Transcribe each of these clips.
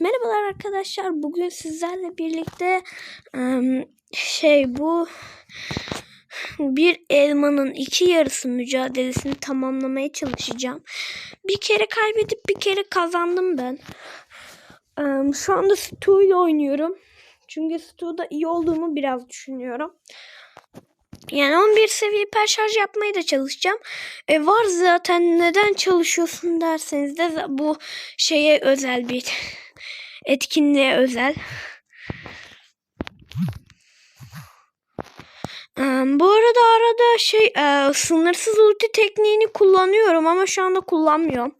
Merhabalar arkadaşlar. Bugün sizlerle birlikte şey bu bir elmanın iki yarısı mücadelesini tamamlamaya çalışacağım. Bir kere kaybedip bir kere kazandım ben. Şu anda Stu ile oynuyorum. Çünkü Stu'da iyi olduğumu biraz düşünüyorum. Yani 11 seviye hiper şarj yapmaya da çalışacağım. E var zaten neden çalışıyorsun derseniz de bu şeye özel bir etkinliğe özel. Ee, bu arada arada şey e, sınırsız ulti tekniğini kullanıyorum ama şu anda kullanmıyorum.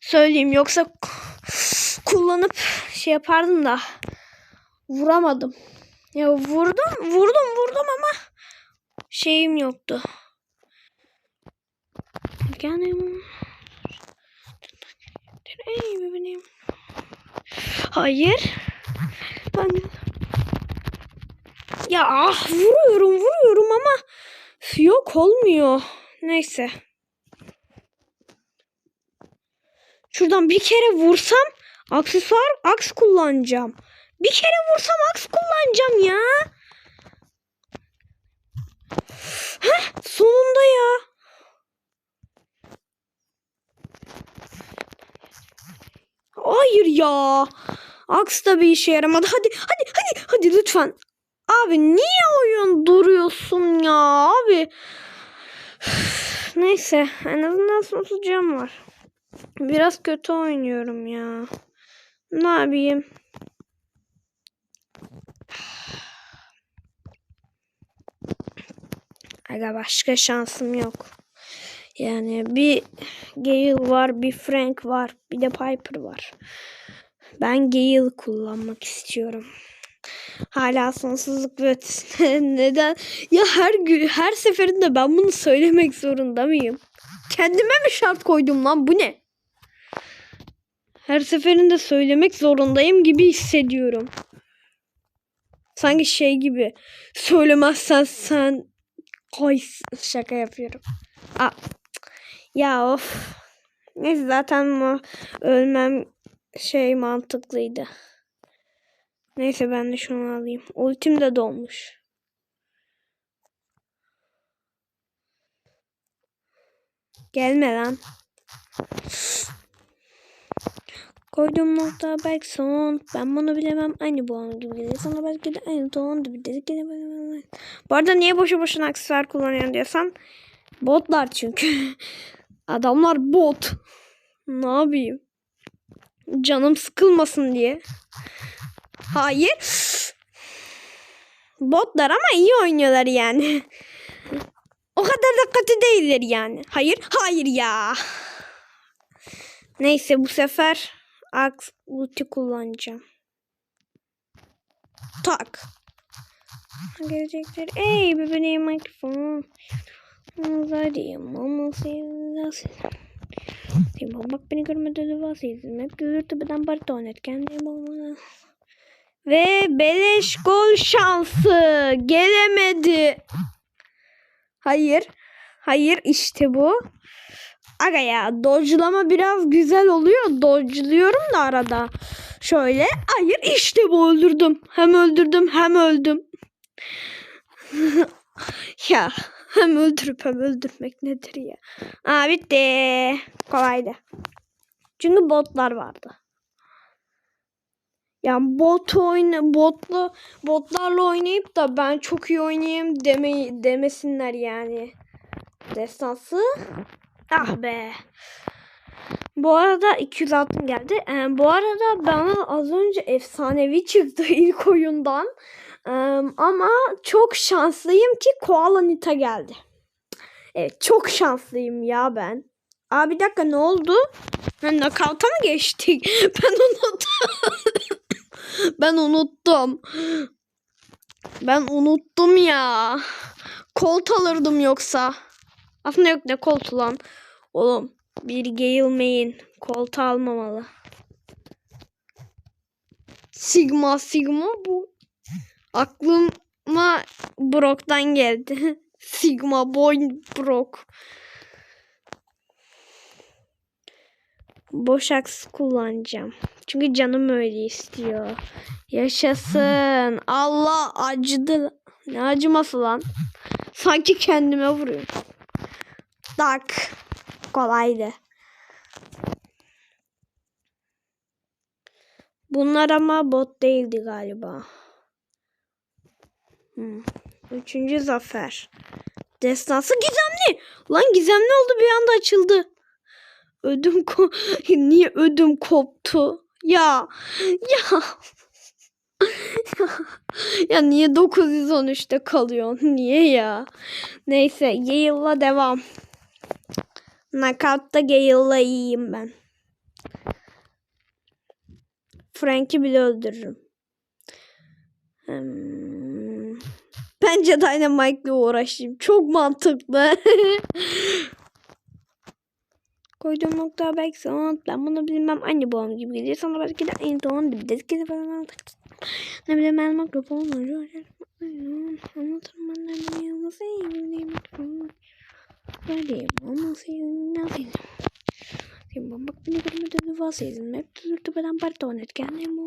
Söyleyeyim yoksa kullanıp şey yapardım da vuramadım. Ya vurdum vurdum vurdum ama şeyim yoktu. Ey bebeğim. Hayır. Ben ya ah vuruyorum vuruyorum ama yok olmuyor. Neyse. Şuradan bir kere vursam aksesuar aks kullanacağım. Bir kere vursam aks kullanacağım ya. Heh, sonunda ya. Hayır ya. Aks da bir işe yaramadı. Hadi hadi hadi hadi lütfen. Abi niye oyun duruyorsun ya abi? Neyse en azından sonsuz var. Biraz kötü oynuyorum ya. Ne yapayım? Aga başka şansım yok. Yani bir Gale var, bir Frank var, bir de Piper var. Ben Gale kullanmak istiyorum. Hala sonsuzluk ve ötesine neden? Ya her gün, her seferinde ben bunu söylemek zorunda mıyım? Kendime mi şart koydum lan? Bu ne? Her seferinde söylemek zorundayım gibi hissediyorum. Sanki şey gibi. Söylemezsen sen Ay şaka yapıyorum. Aa, ya of. Neyse zaten ölmem şey mantıklıydı. Neyse ben de şunu alayım. Ultim de dolmuş. Gelme lan. Koyduğum nokta belki son. Ben bunu bilemem. Aynı bu an gibi gelir. Sana belki de aynı ton gibi dedik. Bu arada niye boşu boşuna aksesuar kullanıyorum diyorsan. Botlar çünkü. Adamlar bot. Ne yapayım? Canım sıkılmasın diye. Hayır. Botlar ama iyi oynuyorlar yani. O kadar da kötü değiller yani. Hayır, hayır ya. Neyse bu sefer Ax ulti kullanacağım. Tak. Gelecekler. Ey bebeğim mikrofon. Hadi mama Timon bak beni görmedi de vasiydim. Hep gürültü beden bariton et. Kendim olmalı. Ve beleş gol şansı. Gelemedi. Hayır. Hayır işte bu. Aga ya dodge'lama biraz güzel oluyor. Dodge'luyorum da arada. Şöyle. Hayır işte bu öldürdüm. Hem öldürdüm hem öldüm. ya hem öldürüp hem öldürmek nedir ya. Aa bitti. Kolaydı. Çünkü botlar vardı. Yani bot oyna botlu botlarla oynayıp da ben çok iyi oynayayım deme, demesinler yani. Destansı. Ah be. Bu arada 200 altın geldi. Ee, bu arada bana az önce efsanevi çıktı ilk oyundan. Ama çok şanslıyım ki Koala Nita geldi. Evet çok şanslıyım ya ben. Aa bir dakika ne oldu? Ha, knockout'a mı geçtik? Ben unuttum. ben unuttum. Ben unuttum ya. Colt alırdım yoksa. Aslında yok ne Colt lan. Oğlum bir Gale main. Colt almamalı. Sigma Sigma bu. Aklıma Brock'tan geldi. Sigma Boy Brock. boş aks kullanacağım. Çünkü canım öyle istiyor. Yaşasın. Allah acıdı. Ne acıması lan? Sanki kendime vuruyor. Tak. Kolaydı. Bunlar ama bot değildi galiba. Hmm. Üçüncü zafer. Destansı gizemli. Lan gizemli oldu bir anda açıldı. Ödüm ko Niye ödüm koptu? Ya. Ya. ya niye 913'te kalıyorsun? Niye ya? Neyse Gale'la devam. Knockout'ta Gale'la iyiyim ben. Frank'i bile öldürürüm. Hmm. Bence Dynamite'le uğraşayım. Çok mantıklı. Koyduğum nokta belki sana ben bunu bilmem anne babam gibi geliyor. Sana belki de aynı doğan bir dedik falan ne bileyim ben mikrofon anlatırım ben de nasıl yiyeyim Verdiğim ama senin Şimdi bak beni görmeden vazgeçtim. Hep tüzürtübeden pardon et kendim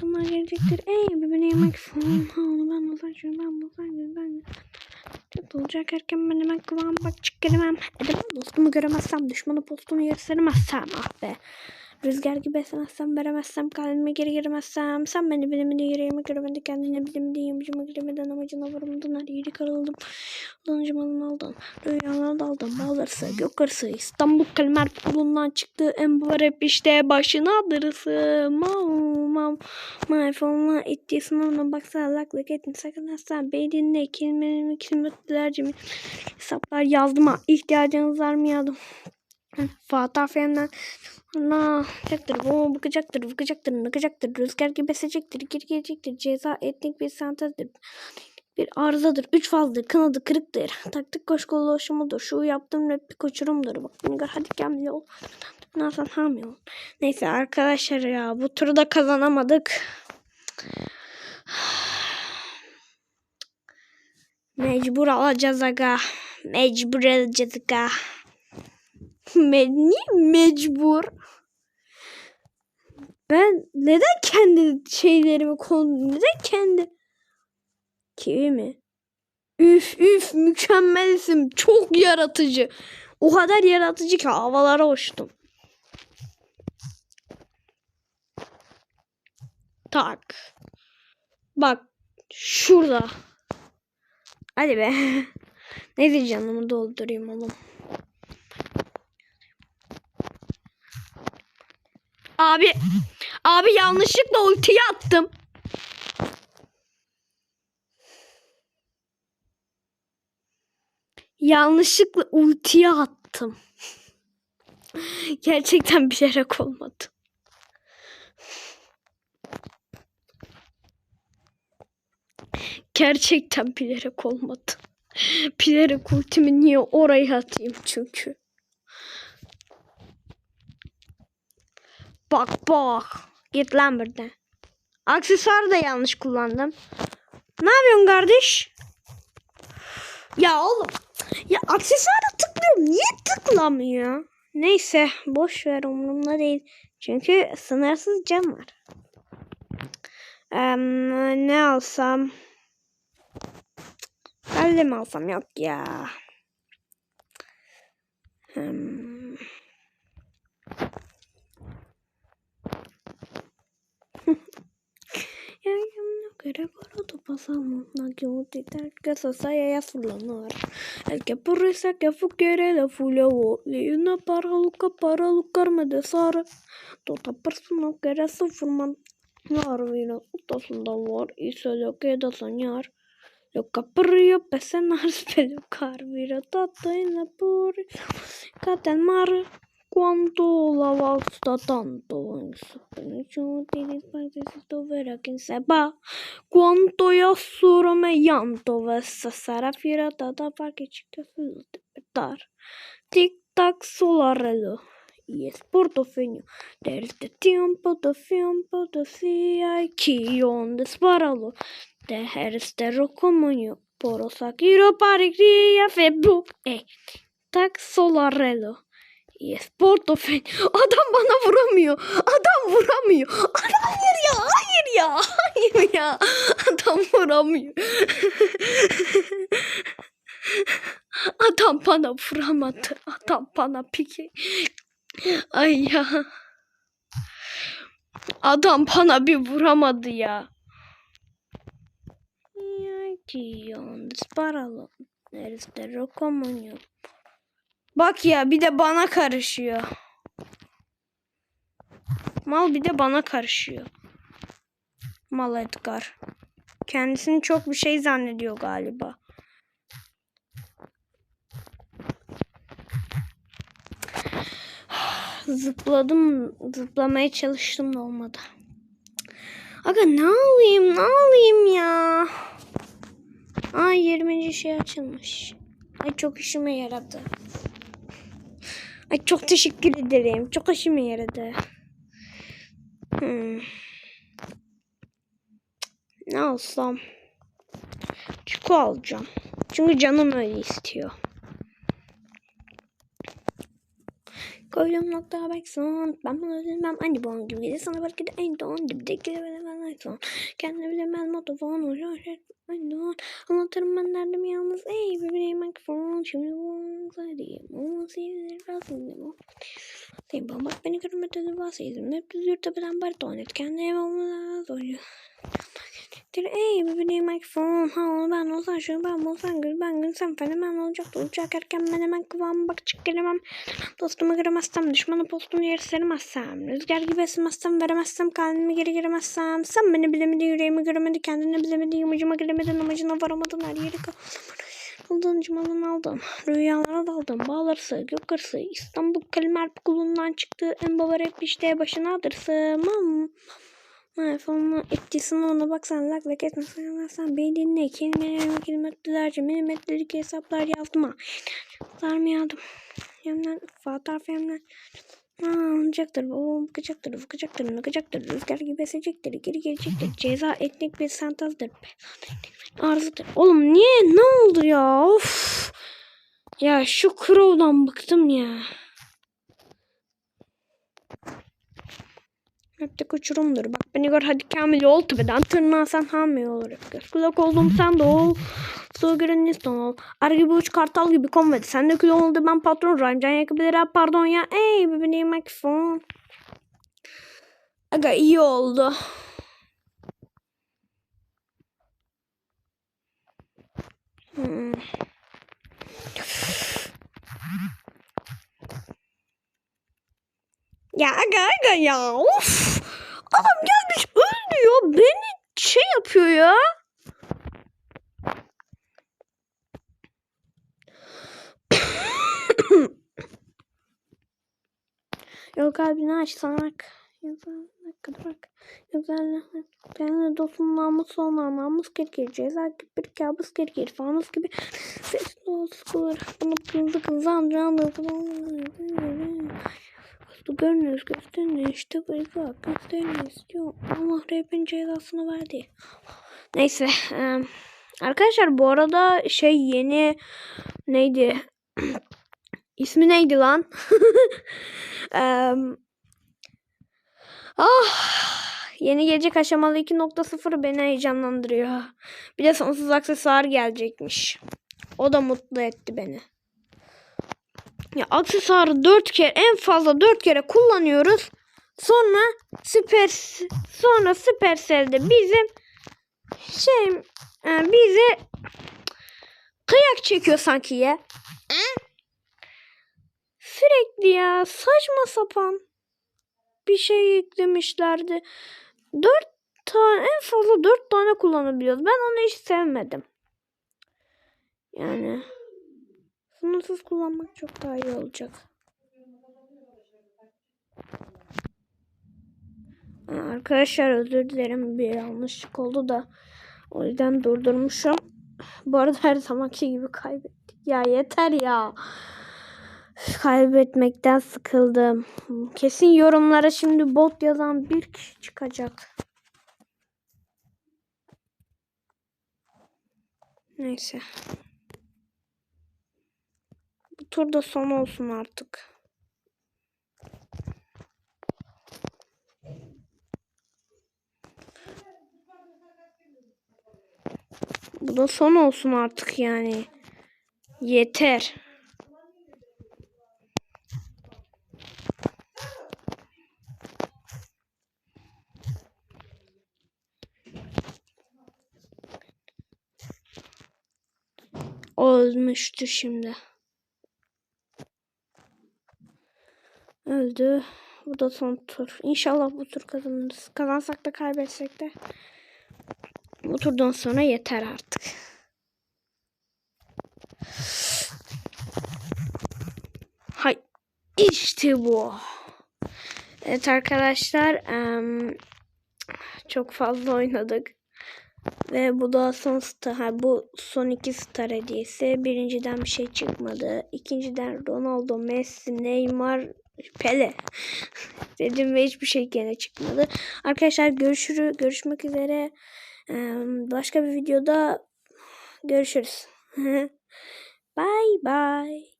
Canlar gelecektir. Ey bir yemek falan. Ha onu ben bulsaydım ben bulsaydım ben. Çok olacak erken ben hemen kıvam bak çık gelemem. Edemem dostumu göremezsem düşmanı postunu gösteremezsem ah be. Rüzgar gibi esemezsem veremezsem kalbime geri giremezsem sen beni bilemedi yüreğime göremedi kendine bilemedi yamacıma giremeden amacına varımdan her yeri karıldım. Lanıcım alın aldım. Rüyalara daldım. Bağlarsa gök arası İstanbul Kalmer Pulundan çıktı. En bu hep işte başına darısı. Mam. My phone ettiği sınavına baksa laklık ettin. Sakın hasta beyninde kelimelerimi kelimelerce mi hesaplar yazdım ha. İhtiyacınız var mı yazdım. Fatih Efendi'den Ana yaktır, bu bıkacaktır, bıkacaktır, nıkacaktır, rüzgar gibi esecektir, geri gelecektir, ceza etnik bir sentezdir, bir arızadır, üç fazdır, kanadı kırıktır, taktik koş kolaşımıdır, şu yaptığım rap bir koçurumdur, bak beni gör hadi gel yol, nasıl hamil Neyse arkadaşlar ya bu turu da kazanamadık. Mecbur alacağız aga. Mecbur alacağız aga. Me mecbur? Ben neden kendi şeylerimi konu neden kendi kivi mi? Üf üf mükemmelsin. Çok yaratıcı. O kadar yaratıcı ki havalara uçtum. Tak. Bak şurada. Hadi be. Neyse canımı doldurayım oğlum. Abi abi yanlışlıkla ultiyi attım. Yanlışlıkla ultiyi attım. Gerçekten bilerek olmadı. Gerçekten bilerek olmadı. Bilerek ultimi niye oraya atayım çünkü. Bak bak. Git lan buradan. Aksesuarı da yanlış kullandım. Ne yapıyorsun kardeş? Ya oğlum. Ya aksesuara tıklıyorum. Niye tıklamıyor? Neyse boş ver umurumda değil. Çünkü sınırsız cam var. Ee, ne alsam? Kalem mi alsam? Yok ya. Hmm. Querétaro pasamos, no que utilizar que saya ya fulanar. El que por risa que fuquiere la fulia y una para luca para lucarme de sara. Toda persona que su forma Narvina utasında var ise de queda soñar. Lo que perrio pesenar spelukar vira tata in la puri. Caten mar. Cuánto la basta tanto en su pecho tiene necesito ver a quien sepa cuánto yo suro me llanto ves a fiera tata para que chica se despertar. Tic tac solo reloj y es portofeño desde tiempo de tiempo decía y guión disparado de este como yo por osakiro para fe Facebook eh tac solo reloj Yes, Portofel. Adam bana vuramıyor. Adam vuramıyor. Adam hayır ya. Hayır ya. Hayır ya. Adam vuramıyor. Adam bana vuramadı. Adam bana piki. Ay ya. Adam bana bir vuramadı ya. Yakiyon, sparalo. Nerede rokomonyo. Bak ya bir de bana karışıyor. Mal bir de bana karışıyor. Mal Edgar. Kendisini çok bir şey zannediyor galiba. Zıpladım, zıplamaya çalıştım da olmadı. Aga ne alayım, ne alayım ya? Ay 20. şey açılmış. Ay çok işime yaradı. Ay çok teşekkür ederim. Çok işime yaradı. Hmm. Ne alsam? Çiko alacağım. Çünkü canım öyle istiyor. Koydum nokta baksın. Ben bunu bilmem. Anne bon gibi gelir sana belki de en don. Dibdeki son. Kendine bilemez. En don. Anlatırım ben derdim yalnız. Ey bebeğim mikrofon. Şimdi bu sayayım. Ama sevgilir kalsın. Sayın bak beni görmedi de bahsedeyim. Hep düzür tepeden bariton et. Kendine olmalı. Zorluyor. Ey bebeğim mikrofon. Ha ben olsan şu ben olsan gül ben gül sen fenomen olacaktı. Uçak erken ben hemen kıvamı bak çık gelemem. Dostumu göremezsem, düşmanı postumu yeri seremezsem, rüzgar gibi esmezsem, veremezsem, kalbimi geri giremezsem, sen beni bilemedi, yüreğimi göremedi, kendini bilemedi, yamacıma gelemedin, amacına varamadın, her yeri kaldın, cumalın aldın, rüyalara daldın, bağlarsı, gök arası, İstanbul kelimer kulundan çıktı, en baba rap işte başına adırsın, mam. iPhone'un etkisine ona baksan lak lak etmesen sen beni dinle kelimelerimi kelimetlerce milimetrelik hesaplar yazdım ha. Zarmı yazdım. Yemden Fatih Femden alacaktır, o bakacaktır, bakacaktır, bakacaktır, rüzgar gibi esecektir, geri gelecektir, ceza etnik bir sentazdır, arzudur. Oğlum niye, ne oldu ya, of. Ya şu Crow'dan bıktım ya. Hep uçurumdur. Bak beni gör hadi Kamil ol tepeden tırnağa sen hamile olur. Göz kulak oldum sen de ol. Su gören insan ol. Er gibi uç kartal gibi konvedi. Sen de kül oldu ben patron. Rancan yakabilir pardon ya. Ey bebeğim mikrofon. Aga iyi oldu. Hmm. Ya aga aga ya of. Adam gelmiş öldürüyor. Beni şey yapıyor ya. Yok kalbini açsanak. Dakika bak. Güzel. Ben de dostum namus olma. Namus gerekir. Ceza gibi bir kabus gerekir. Fanus gibi sesli olsun. Bunu kızı kızı andıran Kızı görünüyoruz gösterin işte bu bak gösterin istiyor. Allah rapin cezasını verdi. Neyse. Arkadaşlar bu arada şey yeni neydi? İsmi neydi lan? um, ah, yeni gelecek aşamalı 2.0 beni heyecanlandırıyor. Bir de sonsuz aksesuar gelecekmiş. O da mutlu etti beni. Ya aksesuarı 4 kere en fazla 4 kere kullanıyoruz. Sonra süper sonra Supercell'de bizim şey e, bizi kıyak çekiyor sanki ya. Sürekli ya saçma sapan bir şey eklemişlerdi. Dört tane en fazla dört tane kullanabiliyoruz. Ben onu hiç sevmedim. Yani sınırsız kullanmak çok daha iyi olacak. Arkadaşlar özür dilerim bir yanlışlık oldu da o yüzden durdurmuşum. Bu arada her zamanki gibi kaybettik. Ya yeter ya. Kaybetmekten sıkıldım. Kesin yorumlara şimdi bot yazan bir kişi çıkacak. Neyse tur da son olsun artık. Bu da son olsun artık yani. Yeter. Olmuştu şimdi. Öldü. Bu da son tur. İnşallah bu tur kazanırız. Kazansak da kaybetsek de. Bu turdan sonra yeter artık. Hay işte bu. Evet arkadaşlar çok fazla oynadık. Ve bu da son star. Bu son iki star hediyesi. Birinciden bir şey çıkmadı. İkinciden Ronaldo, Messi, Neymar, Pele. Dedim ve hiçbir şey gene çıkmadı. Arkadaşlar görüşürüz. Görüşmek üzere. Başka bir videoda görüşürüz. bye bye.